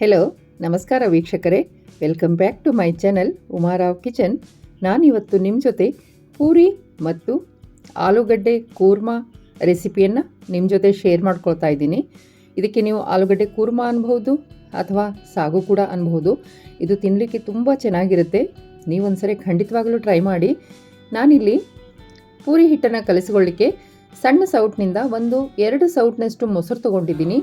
Hello ನಮಸ್ಕಾರ ವೀಕ್ಷಕರೇ. Welcome back to my channel Uma Rao kitchen ನಾನಿವತ್ತು ನಿಮ್ಮ ಜೊತೆ ಪೂರಿ ಮತ್ತು ಆಲೂಗಡ್ಡೆ ಕೂರ್ಮಾ ರೆಸಿಪಿಯನ್ನು ನಿಮ್ಮ ಜೊತೆ ಶೇರ್ ಮಾಡ್ಕೊಳ್ತಾ ಇದ್ದೀನಿ. ಇದಕ್ಕೆ ನೀವು ಆಲೂಗಡ್ಡೆ ಕೂರ್ಮಾ ಅನ್ಬಹುದು ಅಥವಾ ಸಾಗು ಕೂಡ ಅನ್ಬಹುದು. ಇದು ತಿನ್ನಲಿಕ್ಕೆ ತುಂಬ ಚೆನ್ನಾಗಿರುತ್ತೆ. ನೀವೊಂದ್ಸರಿ ಖಂಡಿತವಾಗಲೂ ಟ್ರೈ ಮಾಡಿ. ನಾನಿಲ್ಲಿ ಪೂರಿ ಹಿಟ್ಟನ್ನು ಕಲಿಸ್ಕೊಳ್ಳಿಕ್ಕೆ ಸಣ್ಣ ಸೌಟ್ನಿಂದ ಒಂದು ಎರಡು ಸೌಟ್ನಷ್ಟು ಮೊಸರು ತೊಗೊಂಡಿದ್ದೀನಿ.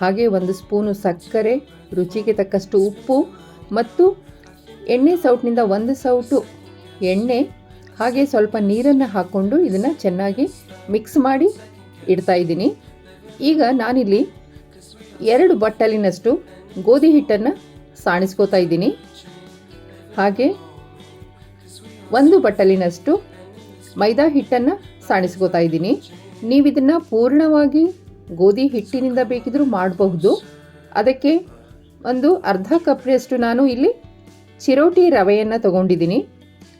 ಹಾಗೆ ಒಂದು ಸ್ಪೂನು ಸಕ್ಕರೆ, ರುಚಿಗೆ ತಕ್ಕಷ್ಟು ಉಪ್ಪು ಮತ್ತು ಎಣ್ಣೆ ಸೌಟ್ನಿಂದ ಒಂದು ಸೌಟು ಎಣ್ಣೆ, ಹಾಗೆ ಸ್ವಲ್ಪ ನೀರನ್ನು ಹಾಕ್ಕೊಂಡು ಇದನ್ನು ಚೆನ್ನಾಗಿ ಮಿಕ್ಸ್ ಮಾಡಿ ಇಡ್ತಾ ಇದ್ದೀನಿ. ಈಗ ನಾನಿಲ್ಲಿ ಎರಡು ಬಟ್ಟಲಿನಷ್ಟು ಗೋಧಿ ಹಿಟ್ಟನ್ನು ಸಾಣಿಸ್ಕೋತಾ ಇದ್ದೀನಿ. ಹಾಗೆ ಒಂದು ಬಟ್ಟಲಿನಷ್ಟು ಮೈದಾ ಹಿಟ್ಟನ್ನು ಸಾಣಿಸ್ಕೋತಾ ಇದ್ದೀನಿ. ನೀವು ಇದನ್ನು ಪೂರ್ಣವಾಗಿ ಗೋಧಿ ಹಿಟ್ಟಿನಿಂದ ಬೇಕಿದ್ರೂ ಮಾಡಬಹುದು. ಅದಕ್ಕೆ ಒಂದು ಅರ್ಧ ಕಪ್ನಷ್ಟು ನಾನು ಇಲ್ಲಿ ಚಿರೋಟಿ ರವೆಯನ್ನು ತಗೊಂಡಿದ್ದೀನಿ.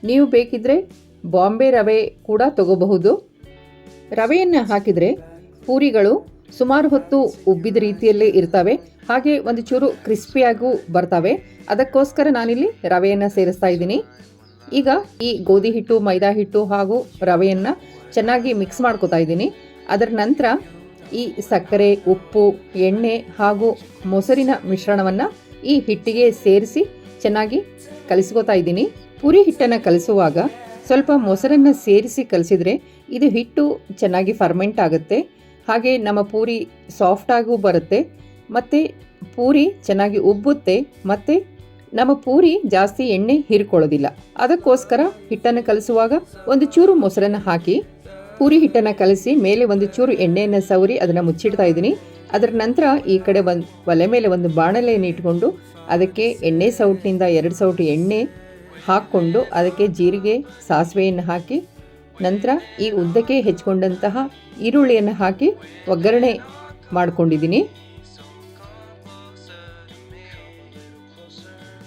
ನೀವು ಬೇಕಿದ್ದರೆ ಬಾಂಬೆ ರವೆ ಕೂಡ ತಗೋಬಹುದು. ರವೆಯನ್ನು ಹಾಕಿದರೆ ಪೂರಿಗಳು ಸುಮಾರು ಹೊತ್ತು ಉಬ್ಬಿದ ರೀತಿಯಲ್ಲೇ ಇರ್ತವೆ. ಹಾಗೆ ಒಂದು ಚೂರು ಕ್ರಿಸ್ಪಿಯಾಗೂ ಬರ್ತವೆ. ಅದಕ್ಕೋಸ್ಕರ ನಾನಿಲ್ಲಿ ರವೆಯನ್ನು ಸೇರಿಸ್ತಾ ಇದ್ದೀನಿ. ಈಗ ಈ ಗೋಧಿ ಹಿಟ್ಟು, ಮೈದಾ ಹಿಟ್ಟು ಹಾಗೂ ರವೆಯನ್ನು ಚೆನ್ನಾಗಿ ಮಿಕ್ಸ್ ಮಾಡ್ಕೋತಾ ಇದ್ದೀನಿ. ಅದರ ನಂತರ ಈ ಸಕ್ಕರೆ, ಉಪ್ಪು, ಎಣ್ಣೆ ಹಾಗೂ ಮೊಸರಿನ ಮಿಶ್ರಣವನ್ನು ಈ ಹಿಟ್ಟಿಗೆ ಸೇರಿಸಿ ಚೆನ್ನಾಗಿ ಕಲಿಸ್ಕೋತಾ ಇದ್ದೀನಿ. ಪುರಿ ಹಿಟ್ಟನ್ನು ಕಲಿಸುವಾಗ ಸ್ವಲ್ಪ ಮೊಸರನ್ನು ಸೇರಿಸಿ ಕಲಿಸಿದರೆ ಇದು ಹಿಟ್ಟು ಚೆನ್ನಾಗಿ ಫರ್ಮೆಂಟ್ ಆಗುತ್ತೆ. ಹಾಗೆ ನಮ್ಮ ಪೂರಿ ಸಾಫ್ಟಾಗೂ ಬರುತ್ತೆ. ಮತ್ತು ಪೂರಿ ಚೆನ್ನಾಗಿ ಉಬ್ಬುತ್ತೆ. ಮತ್ತು ನಮ್ಮ ಪೂರಿ ಜಾಸ್ತಿ ಎಣ್ಣೆ ಹೀರ್ಕೊಳ್ಳೋದಿಲ್ಲ. ಅದಕ್ಕೋಸ್ಕರ ಹಿಟ್ಟನ್ನು ಕಲಿಸುವಾಗ ಒಂದು ಚೂರು ಮೊಸರನ್ನು ಹಾಕಿ ಪೂರಿ ಹಿಟ್ಟನ್ನು ಕಲಸಿ ಮೇಲೆ ಒಂದು ಚೂರು ಎಣ್ಣೆಯನ್ನು ಸವರಿ ಅದನ್ನು ಮುಚ್ಚಿಡ್ತಾ ಇದ್ದೀನಿ. ಅದರ ನಂತರ ಈ ಕಡೆ ಒಂದು ಒಲೆ ಮೇಲೆ ಒಂದು ಬಾಣಲೆಯನ್ನು ಇಟ್ಕೊಂಡು ಅದಕ್ಕೆ ಎಣ್ಣೆ ಸೌಟಿನಿಂದ ಎರಡು ಸೌಟು ಎಣ್ಣೆ ಹಾಕ್ಕೊಂಡು ಅದಕ್ಕೆ ಜೀರಿಗೆ, ಸಾಸಿವೆಯನ್ನು ಹಾಕಿ ನಂತರ ಈ ಉದ್ದಕ್ಕೆ ಹೆಚ್ಕೊಂಡಂತಹ ಈರುಳ್ಳಿಯನ್ನು ಹಾಕಿ ಒಗ್ಗರಣೆ ಮಾಡ್ಕೊಂಡಿದ್ದೀನಿ.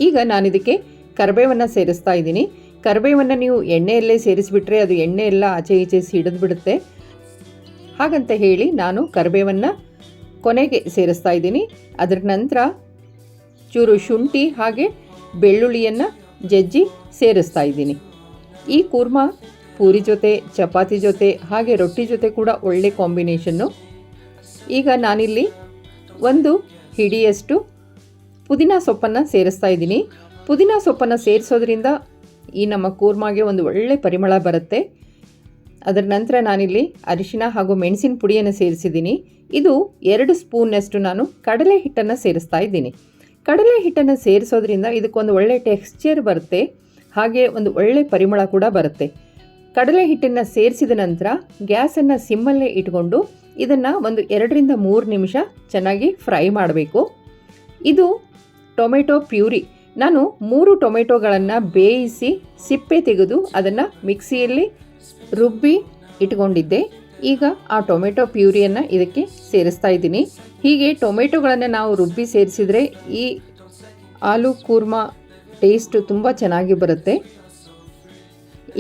ಈಗ ನಾನಿದಕ್ಕೆ ಕರಿಬೇವನ್ನು ಸೇರಿಸ್ತಾ ಇದ್ದೀನಿ. ಕರಿಬೇವನ್ನು ನೀವು ಎಣ್ಣೆಯಲ್ಲೇ ಸೇರಿಸಿಬಿಟ್ರೆ ಅದು ಎಣ್ಣೆ ಎಲ್ಲ ಆಚೆ ಈಚೆ ಸಿಡಿದು ಬಿಡುತ್ತೆ. ಹಾಗಂತ ಹೇಳಿ ನಾನು ಕರಿಬೇವನ್ನು ಕೊನೆಗೆ ಸೇರಿಸ್ತಾ ಇದ್ದೀನಿ. ಅದರ ನಂತರ ಚೂರು ಶುಂಠಿ ಹಾಗೆ ಬೆಳ್ಳುಳ್ಳಿಯನ್ನು ಜಜ್ಜಿ ಸೇರಿಸ್ತಾ ಇದ್ದೀನಿ. ಈ ಕೂರ್ಮ, ಪೂರಿ ಜೊತೆ, ಚಪಾತಿ ಜೊತೆ, ಹಾಗೆ ರೊಟ್ಟಿ ಜೊತೆ ಕೂಡ ಒಳ್ಳೆ ಕಾಂಬಿನೇಷನ್ನು. ಈಗ ನಾನಿಲ್ಲಿ ಒಂದು ಹಿಡಿಯಷ್ಟು ಪುದೀನ ಸೊಪ್ಪನ್ನು ಸೇರಿಸ್ತಾ ಇದ್ದೀನಿ. ಪುದೀನ ಸೊಪ್ಪನ್ನು ಸೇರಿಸೋದ್ರಿಂದ ಈ ನಮ್ಮ ಕೂರ್ಮಾಗೆ ಒಂದು ಒಳ್ಳೆ ಪರಿಮಳ ಬರುತ್ತೆ. ಅದರ ನಂತರ ನಾನಿಲ್ಲಿ ಅರಿಶಿನ ಹಾಗೂ ಮೆಣಸಿನ ಪುಡಿಯನ್ನು ಸೇರಿಸಿದ್ದೀನಿ. ಇದು ಎರಡು ಸ್ಪೂನ್ನಷ್ಟು ನಾನು ಕಡಲೆ ಹಿಟ್ಟನ್ನು ಸೇರಿಸ್ತಾ ಇದ್ದೀನಿ. ಕಡಲೆ ಹಿಟ್ಟನ್ನು ಸೇರಿಸೋದ್ರಿಂದ ಇದಕ್ಕೊಂದು ಒಳ್ಳೆ ಟೆಕ್ಸ್ಚರ್ ಬರುತ್ತೆ. ಹಾಗೆ ಒಂದು ಒಳ್ಳೆ ಪರಿಮಳ ಕೂಡ ಬರುತ್ತೆ. ಕಡಲೆ ಹಿಟ್ಟನ್ನು ಸೇರಿಸಿದ ನಂತರ ಗ್ಯಾಸನ್ನು ಸಿಮ್ಮಲ್ಲೇ ಇಟ್ಕೊಂಡು ಇದನ್ನು ಒಂದು ಎರಡರಿಂದ ಮೂರು ನಿಮಿಷ ಚೆನ್ನಾಗಿ ಫ್ರೈ ಮಾಡಬೇಕು. ಇದು ಟೊಮೆಟೊ ಪ್ಯೂರಿ. ನಾನು ಮೂರು ಟೊಮೆಟೊಗಳನ್ನು ಬೇಯಿಸಿ ಸಿಪ್ಪೆ ತೆಗೆದು ಅದನ್ನು ಮಿಕ್ಸಿಯಲ್ಲಿ ರುಬ್ಬಿ ಇಟ್ಕೊಂಡಿದ್ದೆ. ಈಗ ಆ ಟೊಮೆಟೊ ಪ್ಯೂರಿಯನ್ನು ಇದಕ್ಕೆ ಸೇರಿಸ್ತಾ ಇದ್ದೀನಿ. ಹೀಗೆ ಟೊಮೆಟೊಗಳನ್ನು ನಾವು ರುಬ್ಬಿ ಸೇರಿಸಿದರೆ ಈ ಆಲೂ ಕೂರ್ಮಾ ಟೇಸ್ಟು ತುಂಬ ಚೆನ್ನಾಗಿ ಬರುತ್ತೆ.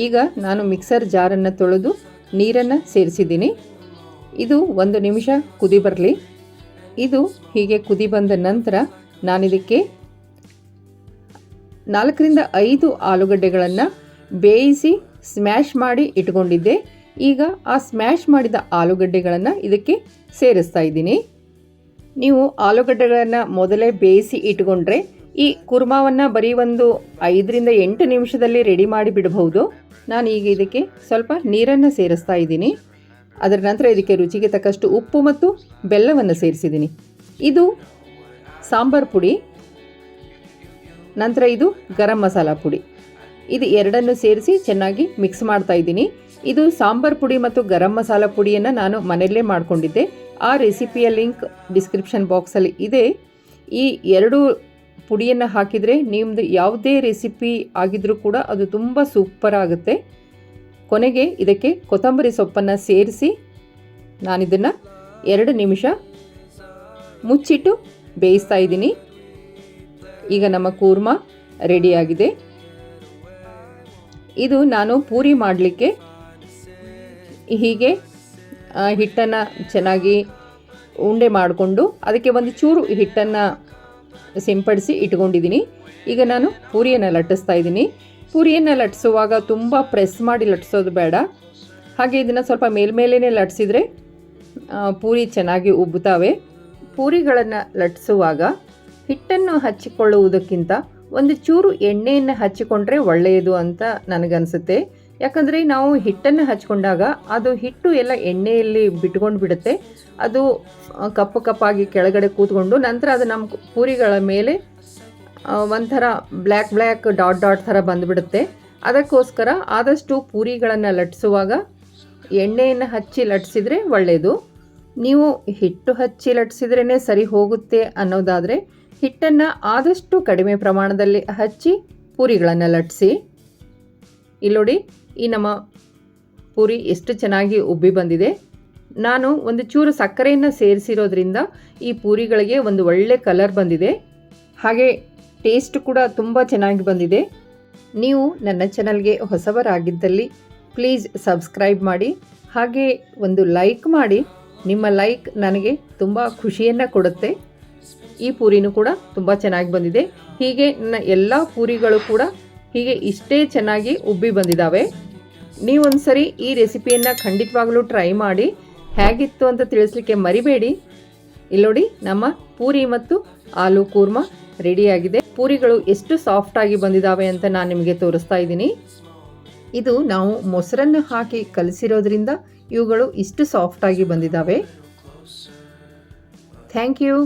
ಈಗ ನಾನು ಮಿಕ್ಸರ್ ಜಾರನ್ನು ತೊಳೆದು ನೀರನ್ನು ಸೇರಿಸಿದ್ದೀನಿ. ಇದು ಒಂದು ನಿಮಿಷ ಕುದಿ ಬರಲಿ. ಇದು ಹೀಗೆ ಕುದಿ ಬಂದ ನಂತರ ನಾನಿದಕ್ಕೆ ನಾಲ್ಕರಿಂದ ಐದು ಆಲೂಗಡ್ಡೆಗಳನ್ನು ಬೇಯಿಸಿ ಸ್ಮ್ಯಾಶ್ ಮಾಡಿ ಇಟ್ಕೊಂಡಿದ್ದೆ. ಈಗ ಆ ಸ್ಮ್ಯಾಶ್ ಮಾಡಿದ ಆಲೂಗಡ್ಡೆಗಳನ್ನು ಇದಕ್ಕೆ ಸೇರಿಸ್ತಾ ಇದ್ದೀನಿ. ನೀವು ಆಲೂಗಡ್ಡೆಗಳನ್ನು ಮೊದಲೇ ಬೇಯಿಸಿ ಇಟ್ಕೊಂಡ್ರೆ ಈ ಕುರ್ಮಾವನ್ನು ಬರೀ ಒಂದು ಐದರಿಂದ ಎಂಟು ನಿಮಿಷದಲ್ಲಿ ರೆಡಿ ಮಾಡಿ ಬಿಡಬಹುದು. ನಾನು ಈಗ ಇದಕ್ಕೆ ಸ್ವಲ್ಪ ನೀರನ್ನು ಸೇರಿಸ್ತಾ ಇದ್ದೀನಿ. ಅದರ ನಂತರ ಇದಕ್ಕೆ ರುಚಿಗೆ ತಕ್ಕಷ್ಟು ಉಪ್ಪು ಮತ್ತು ಬೆಲ್ಲವನ್ನು ಸೇರಿಸಿದ್ದೀನಿ. ಇದು ಸಾಂಬಾರ್ ಪುಡಿ. ನಂತರ ಇದು ಗರಂ ಮಸಾಲ ಪುಡಿ. ಇದು ಎರಡನ್ನು ಸೇರಿಸಿ ಚೆನ್ನಾಗಿ ಮಿಕ್ಸ್ ಮಾಡ್ತಾ ಇದ್ದೀನಿ. ಇದು ಸಾಂಬಾರ್ ಪುಡಿ ಮತ್ತು ಗರಂ ಮಸಾಲ ಪುಡಿಯನ್ನು ನಾನು ಮನೆಯಲ್ಲೇ ಮಾಡಿಕೊಂಡಿದ್ದೆ. ಆ ರೆಸಿಪಿಯ ಲಿಂಕ್ ಡಿಸ್ಕ್ರಿಪ್ಷನ್ ಬಾಕ್ಸಲ್ಲಿ ಇದೆ. ಈ ಎರಡು ಪುಡಿಯನ್ನು ಹಾಕಿದರೆ ನಿಮ್ಮದು ಯಾವುದೇ ರೆಸಿಪಿ ಆಗಿದ್ರೂ ಕೂಡ ಅದು ತುಂಬ ಸೂಪರ್ ಆಗುತ್ತೆ. ಕೊನೆಗೆ ಇದಕ್ಕೆ ಕೊತ್ತಂಬರಿ ಸೊಪ್ಪನ್ನು ಸೇರಿಸಿ ನಾನಿದನ್ನು ಎರಡು ನಿಮಿಷ ಮುಚ್ಚಿಟ್ಟು ಬೇಯಿಸ್ತಾ ಇದ್ದೀನಿ. ಈಗ ನಮ್ಮ ಕೂರ್ಮ ರೆಡಿಯಾಗಿದೆ ಇದು ನಾನು ಪೂರಿ ಮಾಡಲಿಕ್ಕೆ ಹೀಗೆ ಹಿಟ್ಟನ್ನು ಚೆನ್ನಾಗಿ ಉಂಡೆ ಮಾಡಿಕೊಂಡು ಅದಕ್ಕೆ ಒಂದು ಚೂರು ಹಿಟ್ಟನ್ನು ಸಿಂಪಡಿಸಿ ಇಟ್ಕೊಂಡಿದ್ದೀನಿ. ಈಗ ನಾನು ಪೂರಿಯನ್ನು ಲಟ್ಟಿಸ್ತಾ ಇದ್ದೀನಿ. ಪೂರಿಯನ್ನು ಲಟ್ಟಿಸುವಾಗ ತುಂಬ ಪ್ರೆಸ್ ಮಾಡಿ ಲಟ್ಟಿಸೋದು ಬೇಡ. ಹಾಗೆ ಇದನ್ನು ಸ್ವಲ್ಪ ಮೇಲ್ಮೇಲೇ ಲಟ್ಟಿಸಿದರೆ ಪೂರಿ ಚೆನ್ನಾಗಿ ಉಬ್ಬುತ್ತವೆ. ಪೂರಿಗಳನ್ನು ಲಟ್ಟಿಸುವಾಗ ಹಿಟ್ಟನ್ನು ಹಚ್ಚಿಕೊಳ್ಳುವುದಕ್ಕಿಂತ ಒಂದು ಚೂರು ಎಣ್ಣೆಯನ್ನು ಹಚ್ಚಿಕೊಂಡ್ರೆ ಒಳ್ಳೆಯದು ಅಂತ ನನಗನ್ಸುತ್ತೆ. ಯಾಕಂದರೆ ನಾವು ಹಿಟ್ಟನ್ನು ಹಚ್ಕೊಂಡಾಗ ಅದು ಹಿಟ್ಟು ಎಲ್ಲ ಎಣ್ಣೆಯಲ್ಲಿ ಬಿಟ್ಕೊಂಡು ಬಿಡುತ್ತೆ. ಅದು ಕಪ್ಪು ಕಪ್ಪಾಗಿ ಕೆಳಗಡೆ ಕೂತ್ಕೊಂಡು ನಂತರ ಅದು ನಮ್ಮ ಪೂರಿಗಳ ಮೇಲೆ ಒಂಥರ ಬ್ಲ್ಯಾಕ್ ಬ್ಲ್ಯಾಕ್ ಡಾಟ್ ಡಾಟ್ ಥರ ಬಂದುಬಿಡುತ್ತೆ. ಅದಕ್ಕೋಸ್ಕರ ಆದಷ್ಟು ಪೂರಿಗಳನ್ನು ಲಟ್ಸುವಾಗ ಎಣ್ಣೆಯನ್ನು ಹಚ್ಚಿ ಲಟ್ಸಿದ್ರೆ ಒಳ್ಳೆಯದು. ನೀವು ಹಿಟ್ಟು ಹಚ್ಚಿ ಲಟ್ಸಿದ್ರೇ ಸರಿ ಹೋಗುತ್ತೆ ಅನ್ನೋದಾದರೆ ಹಿಟ್ಟನ್ನು ಆದಷ್ಟು ಕಡಿಮೆ ಪ್ರಮಾಣದಲ್ಲಿ ಹಚ್ಚಿ ಪೂರಿಗಳನ್ನು ಲಟ್ಟಿಸಿ ನೋಡಿ, ಈ ನಮ್ಮ ಪೂರಿ ಎಷ್ಟು ಚೆನ್ನಾಗಿ ಉಬ್ಬಿ ಬಂದಿದೆ. ನಾನು ಒಂದು ಚೂರು ಸಕ್ಕರೆಯನ್ನು ಸೇರಿಸಿರೋದ್ರಿಂದ ಈ ಪೂರಿಗಳಿಗೆ ಒಂದು ಒಳ್ಳೆ ಕಲರ್ ಬಂದಿದೆ. ಹಾಗೆ ಟೇಸ್ಟ್ ಕೂಡ ತುಂಬ ಚೆನ್ನಾಗಿ ಬಂದಿದೆ. ನೀವು ನನ್ನ ಚಾನಲ್ಗೆ ಹೊಸವರಾಗಿದ್ದಲ್ಲಿ ಪ್ಲೀಸ್ ಸಬ್ಸ್ಕ್ರೈಬ್ ಮಾಡಿ, ಹಾಗೆ ಒಂದು ಲೈಕ್ ಮಾಡಿ. ನಿಮ್ಮ ಲೈಕ್ ನನಗೆ ತುಂಬ ಖುಷಿಯನ್ನು ಕೊಡುತ್ತೆ. ಈ ಪೂರಿನೂ ಕೂಡ ತುಂಬ ಚೆನ್ನಾಗಿ ಬಂದಿದೆ. ಹೀಗೆ ನನ್ನ ಎಲ್ಲ ಪೂರಿಗಳು ಕೂಡ ಹೀಗೆ ಇಷ್ಟೇ ಚೆನ್ನಾಗಿ ಉಬ್ಬಿ ಬಂದಿದ್ದಾವೆ ನೀವೊಂದ್ಸರಿ ಈ ರೆಸಿಪಿಯನ್ನು ಖಂಡಿತವಾಗಲೂ ಟ್ರೈ ಮಾಡಿ. ಹೇಗಿತ್ತು ಅಂತ ತಿಳಿಸ್ಲಿಕ್ಕೆ ಮರಿಬೇಡಿ. ಇಲ್ಲೋಡಿ, ನಮ್ಮ ಪೂರಿ ಮತ್ತು ಆಲೂ ಕೂರ್ಮ ರೆಡಿಯಾಗಿದೆ. ಪೂರಿಗಳು ಎಷ್ಟು ಸಾಫ್ಟಾಗಿ ಬಂದಿದ್ದಾವೆ ಅಂತ ನಾನು ನಿಮಗೆ ತೋರಿಸ್ತಾ ಇದ್ದೀನಿ. ಇದು ನಾವು ಮೊಸರನ್ನು ಹಾಕಿ ಕಲಸಿರೋದ್ರಿಂದ ಇವುಗಳು ಇಷ್ಟು ಸಾಫ್ಟಾಗಿ ಬಂದಿದ್ದಾವೆ ಥ್ಯಾಂಕ್ ಯು.